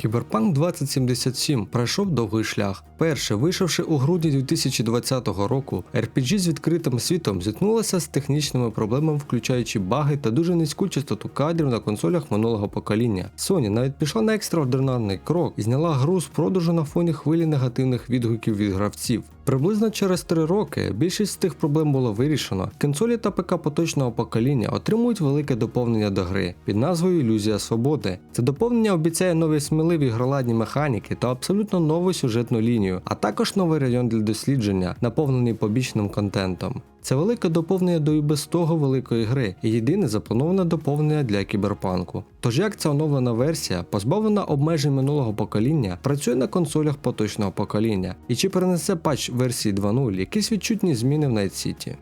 Кіберпанк 2077 пройшов довгий шлях. Перше, вийшовши у грудні 2020 року, RPG з відкритим світом зіткнулася з технічними проблемами, включаючи баги та дуже низьку частоту кадрів на консолях минулого покоління. Sony навіть пішла на екстраординарний крок і зняла гру з продажу на фоні хвилі негативних відгуків від гравців. Приблизно через три роки більшість з тих проблем було вирішено. Консолі та ПК поточного покоління отримують велике доповнення до гри під назвою Ілюзія свободи. Це доповнення обіцяє нові сміливі гроладні механіки та абсолютно нову сюжетну лінію, а також новий район для дослідження, наповнений побічним контентом. Це велике доповнення до і без того великої гри, і єдине заплановане доповнення для кіберпанку. Тож як ця оновлена версія, позбавлена обмежень минулого покоління, працює на консолях поточного покоління, і чи перенесе патч версії 2.0 якісь відчутні зміни в Night City?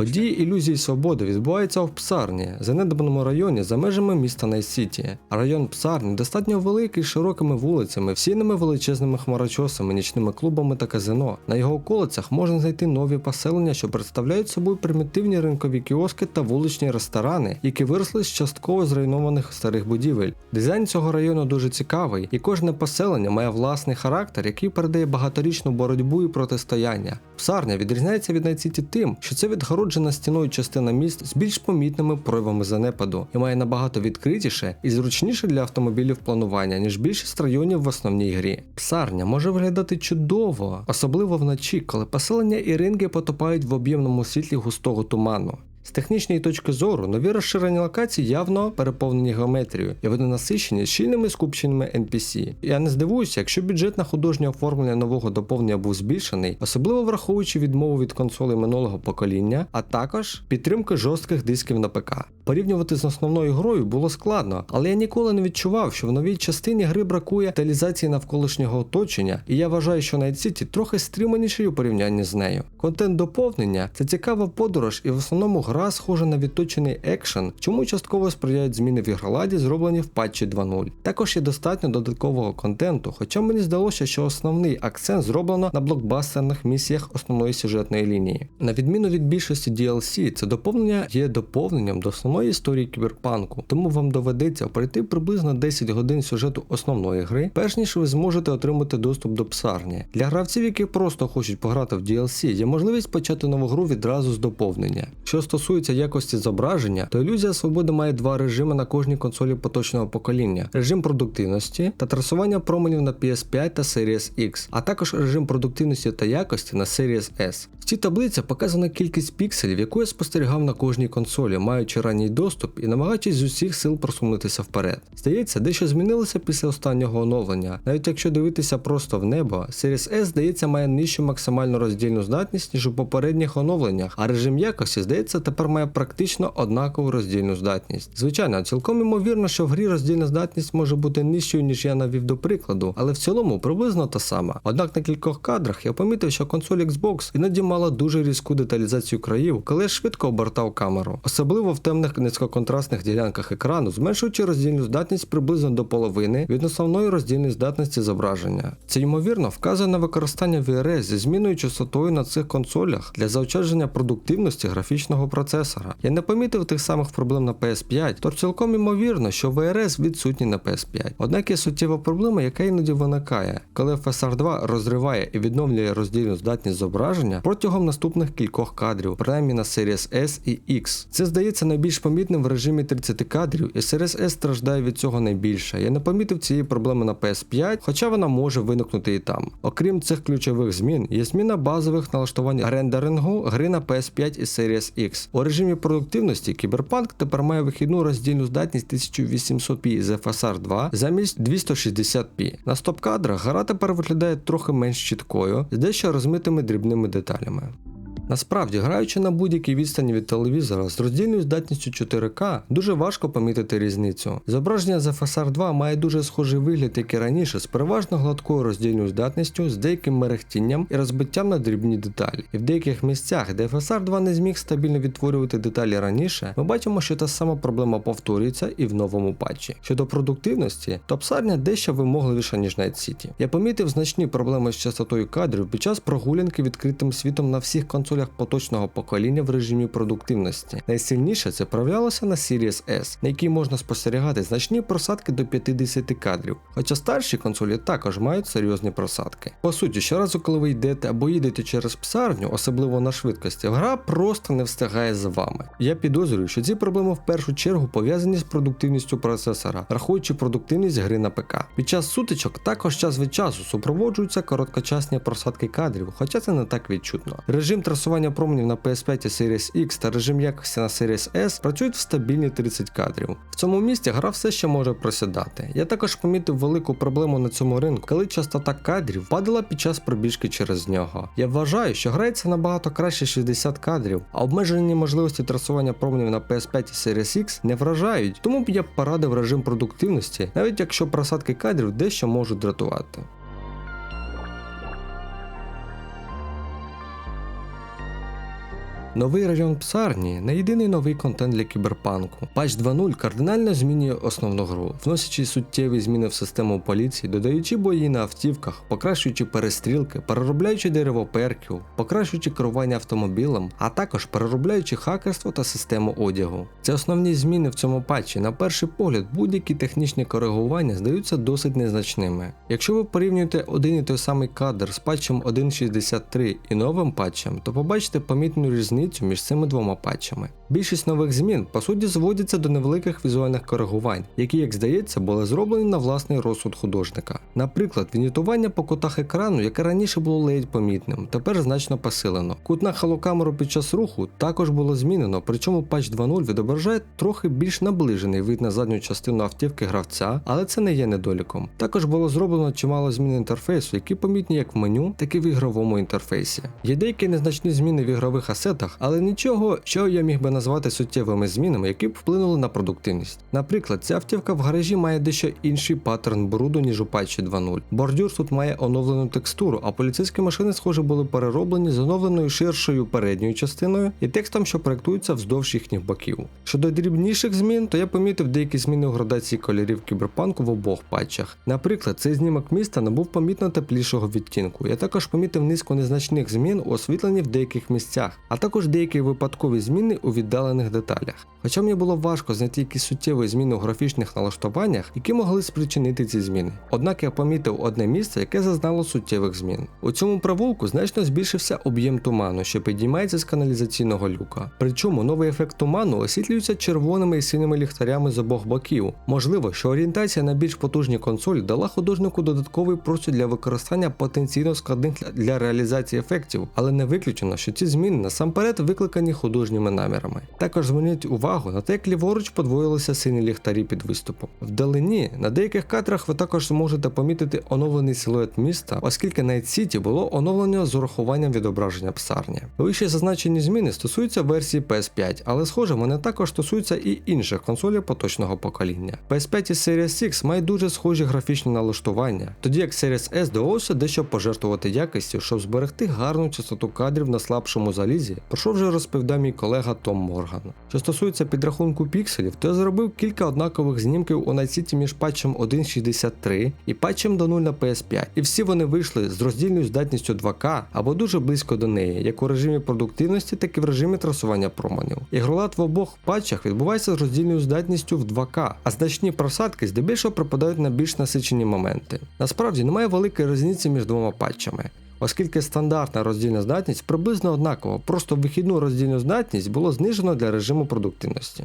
Події ілюзії свободи відбуваються в Псарні, занедбаному районі за межами міста Найсіті. Район Псарні достатньо великий широкими вулицями, всіними величезними хмарочосами, нічними клубами та казино. На його околицях можна знайти нові поселення, що представляють собою примітивні ринкові кіоски та вуличні ресторани, які виросли з частково зруйнованих старих будівель. Дизайн цього району дуже цікавий, і кожне поселення має власний характер, який передає багаторічну боротьбу і протистояння. Псарня відрізняється від Найсіті тим, що це відгороджена стіною частина міст з більш помітними проявами занепаду і має набагато відкритіше і зручніше для автомобілів планування, ніж більшість районів в основній грі. Псарня може виглядати чудово, особливо вночі, коли поселення і ринки потопають в об'ємному світлі густого туману. З технічної точки зору нові розширені локації явно переповнені геометрією і вони насичені щільними скупченнями NPC. Я не здивуюся, якщо бюджет на художнє оформлення нового доповнення був збільшений, особливо враховуючи відмову від консолей минулого покоління, а також підтримки жорстких дисків на ПК. Порівнювати з основною грою було складно, але я ніколи не відчував, що в новій частині гри бракує деталізації навколишнього оточення, і я вважаю, що Night City трохи стриманіший у порівнянні з нею. Контент доповнення це цікава подорож, і в основному гра схожа на відточений екшен, чому частково сприяють зміни в ігроладі, зроблені в патчі 2.0. Також є достатньо додаткового контенту, хоча мені здалося, що основний акцент зроблено на блокбастерних місіях основної сюжетної лінії. На відміну від більшості DLC, це доповнення є доповненням до основної історії кіберпанку, тому вам доведеться пройти приблизно 10 годин сюжету основної гри, перш ніж ви зможете отримати доступ до псарні. Для гравців, які просто хочуть пограти в DLC, є можливість почати нову гру відразу з доповнення. Що стосується якості зображення, то ілюзія свободи має два режими на кожній консолі поточного покоління: режим продуктивності та трасування променів на PS5 та Series X, а також режим продуктивності та якості на Series S. В цій таблиці показана кількість пікселів, яку я спостерігав на кожній консолі, маючи ранній доступ і намагаючись з усіх сил просунутися вперед. Здається, дещо змінилося після останнього оновлення. Навіть якщо дивитися просто в небо, Series S, здається, має нижчу максимальну роздільну здатність, ніж у попередніх оновленнях, а режим якості, здається, тепер має практично однакову роздільну здатність. Звичайно, цілком імовірно, що в грі роздільна здатність може бути нижчою, ніж я навів до прикладу, але в цілому приблизно та сама. Однак на кількох кадрах я помітив, що консоль Xbox іноді мала дуже різку деталізацію країв, коли я швидко обертав камеру, особливо в темних низькоконтрастних ділянках екрану, зменшуючи роздільну здатність приблизно до половини від основної роздільної здатності зображення. Це ймовірно вказує на використання VRS зі зміною частотою на цих консолях для заощадження продуктивності графічного процесора. Я не помітив тих самих проблем на PS5, тож цілком імовірно, що VRS відсутній на PS5. Однак є суттєва проблема, яка іноді виникає, коли FSR 2 розриває і відновлює роздільну здатність зображення протягом наступних кількох кадрів, принаймні на Series S і X. Це здається найбільш помітним в режимі 30 кадрів, і Series S страждає від цього найбільше. Я не помітив цієї проблеми на PS5, хоча вона може виникнути і там. Окрім цих ключових змін, є зміна базових налаштувань рендерингу гри на PS5 і Series X. У режимі продуктивності кіберпанк тепер має вихідну роздільну здатність 1800p з FSR 2 замість 260p. На стоп-кадрах гра тепер виглядає трохи менш чіткою, з дещо розмитими дрібними деталями. Насправді, граючи на будь-якій відстані від телевізора з роздільною здатністю 4К, дуже важко помітити різницю. Зображення з FSR 2 має дуже схожий вигляд, як і раніше, з переважно гладкою роздільною здатністю, з деяким мерехтінням і розбиттям на дрібні деталі. І в деяких місцях, де FSR 2 не зміг стабільно відтворювати деталі раніше, ми бачимо, що та сама проблема повторюється і в новому патчі. Щодо продуктивності, то псарня дещо вимогливіша, ніж Night City. Я помітив значні проблеми з частотою кадрів під час прогулянки відкритим світом на всіх консолях консолях поточного покоління в режимі продуктивності. Найсильніше це проявлялося на Series S, на якій можна спостерігати значні просадки до 50 кадрів. Хоча старші консолі також мають серйозні просадки. По суті, щоразу, коли ви йдете або їдете через псарню, особливо на швидкості, гра просто не встигає за вами. Я підозрюю, що ці проблеми в першу чергу пов'язані з продуктивністю процесора, рахуючи продуктивність гри на ПК. Під час сутичок також час від часу супроводжуються короткочасні просадки кадрів, хоча це не так відчутно. Режим трасування променів на PS5 і Series X та режим якості на Series S працюють в стабільні 30 кадрів. В цьому місці гра все ще може просідати. Я також помітив велику проблему на цьому ринку, коли частота кадрів падала під час пробіжки через нього. Я вважаю, що грається набагато краще 60 кадрів, а обмежені можливості трасування променів на PS5 і Series X не вражають, тому б я порадив режим продуктивності, навіть якщо просадки кадрів дещо можуть дратувати. Новий район псарні не єдиний новий контент для кіберпанку. Патч 2.0 кардинально змінює основну гру, вносячи суттєві зміни в систему поліції, додаючи бої на автівках, покращуючи перестрілки, переробляючи дерево перків, покращуючи керування автомобілем, а також переробляючи хакерство та систему одягу. Це основні зміни в цьому патчі. На перший погляд, будь-які технічні коригування здаються досить незначними. Якщо ви порівнюєте один і той самий кадр з патчем 1.63 і новим патчем, то побачите помітну різницю між цими двома патчами. Більшість нових змін по суті зводяться до невеликих візуальних коригувань, які, як здається, були зроблені на власний розсуд художника. Наприклад, вінітування по кутах екрану, яке раніше було ледь помітним, тепер значно посилено. Кут на халокамеру під час руху також було змінено, причому патч 2.0 відображає трохи більш наближений вид на задню частину автівки гравця, але це не є недоліком. Також було зроблено чимало змін інтерфейсу, які помітні як в меню, так і в ігровому інтерфейсі. Є деякі незначні зміни в ігрових асетах, але нічого, що я міг би назвати суттєвими змінами, які б вплинули на продуктивність. Наприклад, ця автівка в гаражі має дещо інший паттерн бруду, ніж у патчі 2.0. Бордюр тут має оновлену текстуру, а поліцейські машини, схоже, були перероблені з оновленою ширшою передньою частиною і текстом, що проєктується вздовж їхніх боків. Щодо дрібніших змін, то я помітив деякі зміни у градації кольорів кіберпанку в обох патчах. Наприклад, цей знімок міста набув помітно теплішого відтінку. Я також помітив низку незначних змін у освітленні в деяких місцях, а також деякі випадкові зміни у віддалених деталях. Хоча мені було важко знайти якісь суттєві зміни у графічних налаштуваннях, які могли спричинити ці зміни. Однак я помітив одне місце, яке зазнало суттєвих змін. У цьому провулку значно збільшився об'єм туману, що підіймається з каналізаційного люка. Причому новий ефект туману освітлюється червоними і синими ліхтарями з обох боків. Можливо, що орієнтація на більш потужні консолі дала художнику додатковий простір для використання потенційно складних для реалізації ефектів, але не виключено, що ці зміни насамперед викликані художніми намірами. Також зверніть увагу на те, як ліворуч подвоїлися сині ліхтарі під виступом. Вдалині на деяких кадрах ви також зможете помітити оновлений силует міста, оскільки Night City було оновлено з урахуванням відображення псарні. Вище зазначені зміни стосуються версії PS5, але схоже, вони також стосуються і інших консолей поточного покоління. PS5 і Series X мають дуже схожі графічні налаштування, тоді як Series S довелося дещо пожертвувати якістю, щоб зберегти гарну частоту кадрів на слабшому залізі, що вже розповідав мій колега Том Морган. Що стосується підрахунку пікселів, то я зробив кілька однакових знімків у City між патчем 1.63 і патчем до 0 на PS5, і всі вони вийшли з роздільною здатністю 2К або дуже близько до неї, як у режимі продуктивності, так і в режимі трасування променів. Ігролад в обох патчах відбувається з роздільною здатністю в 2К, а значні просадки здебільшого припадають на більш насичені моменти. Насправді немає великої різниці між двома патчами. Оскільки стандартна роздільна здатність приблизно однакова, просто вихідну роздільну здатність було знижено для режиму продуктивності.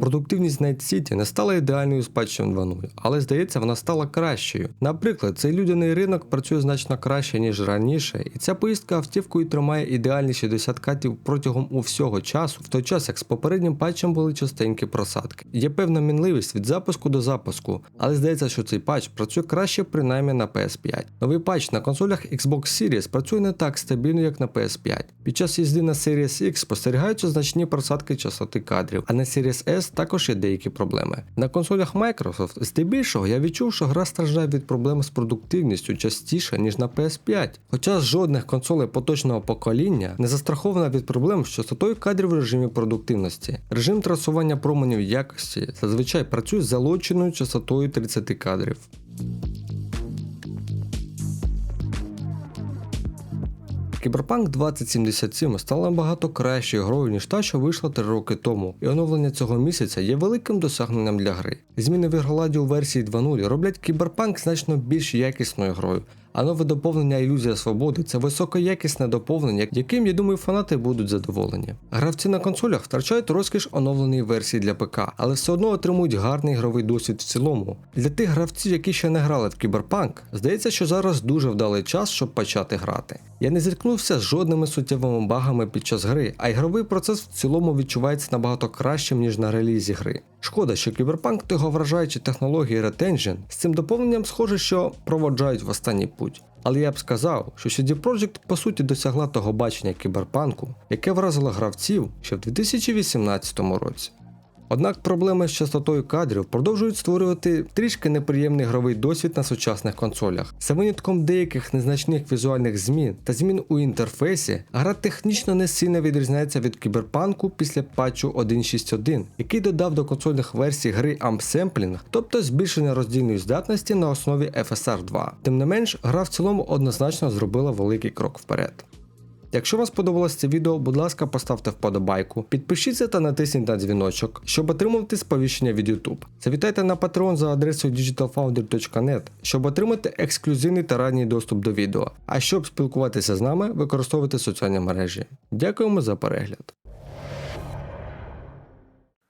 Продуктивність Night City не стала ідеальною патчем 2.0, але здається, вона стала кращою. Наприклад, цей людяний ринок працює значно краще, ніж раніше, і ця поїздка автівкою тримає ідеальні 60 катів протягом усього часу, в той час як з попереднім патчем були частенькі просадки. Є певна мінливість від запуску до запуску, але здається, що цей патч працює краще принаймні на PS5. Новий патч на консолях Xbox Series працює не так стабільно, як на PS5. Під час їзди на Series X спостерігаються значні просадки частоти кадрів, а на Series S також є деякі проблеми. На консолях Microsoft здебільшого я відчув, що гра страждає від проблем з продуктивністю частіше, ніж на PS5. Хоча жодних консолей поточного покоління не застрахована від проблем з частотою кадрів в режимі продуктивності. Режим трасування променів якості зазвичай працює з залученою частотою 30 кадрів. Cyberpunk 2077 стала набагато кращою грою, ніж та, що вийшла 3 роки тому, і оновлення цього місяця є великим досягненням для гри. Зміни в ігроладі у версії 2.0 роблять Cyberpunk значно більш якісною грою, а нове доповнення Ілюзія Свободи це високоякісне доповнення, яким, я думаю, фанати будуть задоволені. Гравці на консолях втрачають розкіш оновленої версії для ПК, але все одно отримують гарний ігровий досвід в цілому. Для тих гравців, які ще не грали в Кіберпанк, здається, що зараз дуже вдалий час, щоб почати грати. Я не зіткнувся з жодними суттєвими багами під час гри, а ігровий процес в цілому відчувається набагато кращим, ніж на релізі гри. Шкода, що Кіберпанк та його вражаючі технології Retention з цим доповненням схоже, що проводжають в останній путь. Але я б сказав, що CD Projekt по суті досягла того бачення кіберпанку, яке вразило гравців ще в 2018 році. Однак проблеми з частотою кадрів продовжують створювати трішки неприємний ігровий досвід на сучасних консолях. За винятком деяких незначних візуальних змін та змін у інтерфейсі, гра технічно не сильно відрізняється від кіберпанку після патчу 1.6.1, який додав до консольних версій гри ампсемплінг, тобто збільшення роздільної здатності на основі FSR 2. Тим не менш, гра в цілому однозначно зробила великий крок вперед. Якщо вам сподобалось це відео, будь ласка, поставте вподобайку, підпишіться та натисніть на дзвіночок, щоб отримувати сповіщення від YouTube. Завітайте на Patreon за адресою digitalfounder.net, щоб отримати ексклюзивний та ранній доступ до відео. А щоб спілкуватися з нами, використовуйте соціальні мережі. Дякуємо за перегляд.